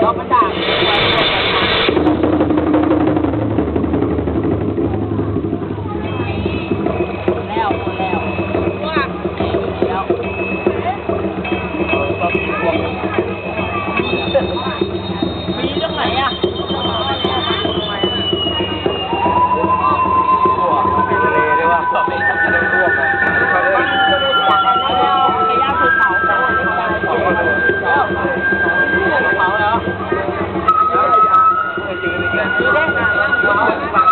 เราก็ด่างแล้วแล้วว่าแล้ว Gracias.